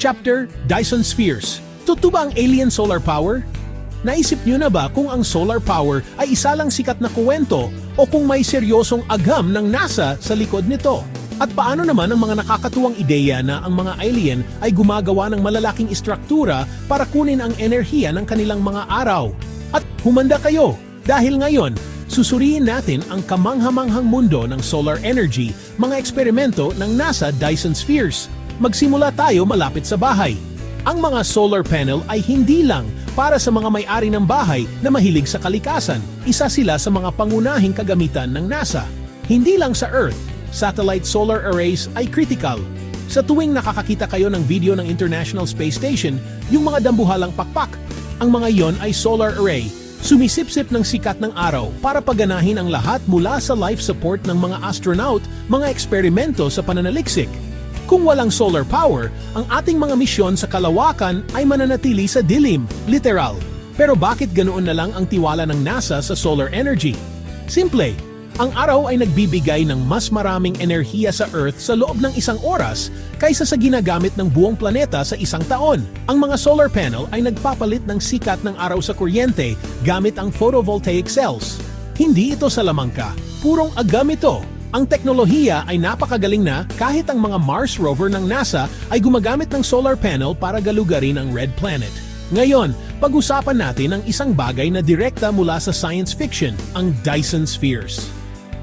Chapter Dyson Spheres. Totoo ba ang alien solar power? Naisip niyo na ba kung ang solar power ay isa lang sikat na kuwento o kung may seryosong agam ng NASA sa likod nito? At paano naman ang mga nakakatuwang ideya na ang mga alien ay gumagawa ng malalaking istruktura para kunin ang enerhiya ng kanilang mga araw? At humanda kayo dahil ngayon, susuriin natin ang kamanghamanghang mundo ng solar energy, mga eksperimento ng NASA Dyson Spheres. Magsimula tayo malapit sa bahay. Ang mga solar panel ay hindi lang para sa mga may-ari ng bahay na mahilig sa kalikasan. Isa sila sa mga pangunahing kagamitan ng NASA. Hindi lang sa Earth, satellite solar arrays ay critical. Sa tuwing nakakakita kayo ng video ng International Space Station, yung mga dambuhalang pakpak, ang mga yon ay solar array. Sumisipsip ng sikat ng araw para paganahin ang lahat mula sa life support ng mga astronaut, mga eksperimento sa pananaliksik. Kung walang solar power, ang ating mga misyon sa kalawakan ay mananatili sa dilim, literal. Pero bakit ganoon na lang ang tiwala ng NASA sa solar energy? Simple, ang araw ay nagbibigay ng mas maraming enerhiya sa Earth sa loob ng isang oras kaysa sa ginagamit ng buong planeta sa isang taon. Ang mga solar panel ay nagpapalit ng sikat ng araw sa kuryente gamit ang photovoltaic cells. Hindi ito sa lamangka, purong agam ito. Ang teknolohiya ay napakagaling na kahit ang mga Mars rover ng NASA ay gumagamit ng solar panel para galugarin ang Red Planet. Ngayon, pag-usapan natin ang isang bagay na direkta mula sa science fiction, ang Dyson Spheres.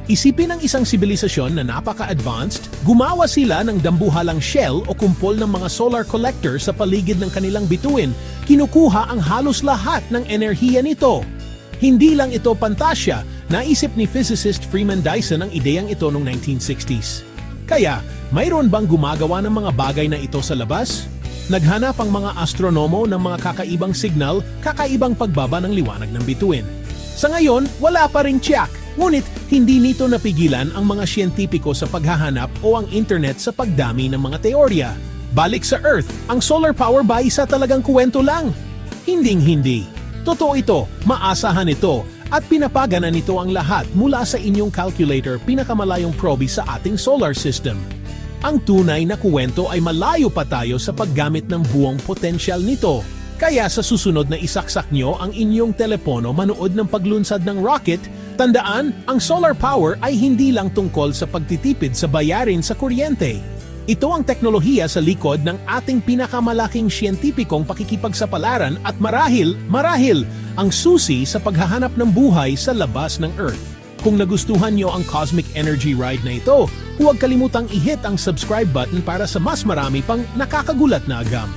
Isipin ang isang sibilisasyon na napaka-advanced, gumawa sila ng dambuhalang shell o kumpol ng mga solar collector sa paligid ng kanilang bituin, kinukuha ang halos lahat ng enerhiya nito. Hindi lang ito pantasya, naisip ni physicist Freeman Dyson ang ideyang ito noong 1960s. Kaya, mayroon bang gumagawa ng mga bagay na ito sa labas? Naghanap ang mga astronomo ng mga kakaibang signal, kakaibang pagbaba ng liwanag ng bituin. Sa ngayon, wala pa ring tiyak. Ngunit, hindi nito napigilan ang mga siyentipiko sa paghahanap o ang internet sa pagdami ng mga teorya. Balik sa Earth, ang solar power ba isa talagang kuwento lang? Hinding-hindi. Totoo ito, maasahan ito, at pinapagana nito ang lahat mula sa inyong calculator pinakamalayong probe sa ating solar system. Ang tunay na kuwento ay malayo pa tayo sa paggamit ng buong potensyal nito. Kaya sa susunod na isaksak nyo ang inyong telepono manood ng paglunsad ng rocket, tandaan, ang solar power ay hindi lang tungkol sa pagtitipid sa bayarin sa kuryente. Ito ang teknolohiya sa likod ng ating pinakamalaking siyentipikong pakikipagsapalaran at marahil, marahil, ang susi sa paghahanap ng buhay sa labas ng Earth. Kung nagustuhan nyo ang Cosmic Energy Ride na ito, huwag kalimutang i-hit ang subscribe button para sa mas marami pang nakakagulat na agam.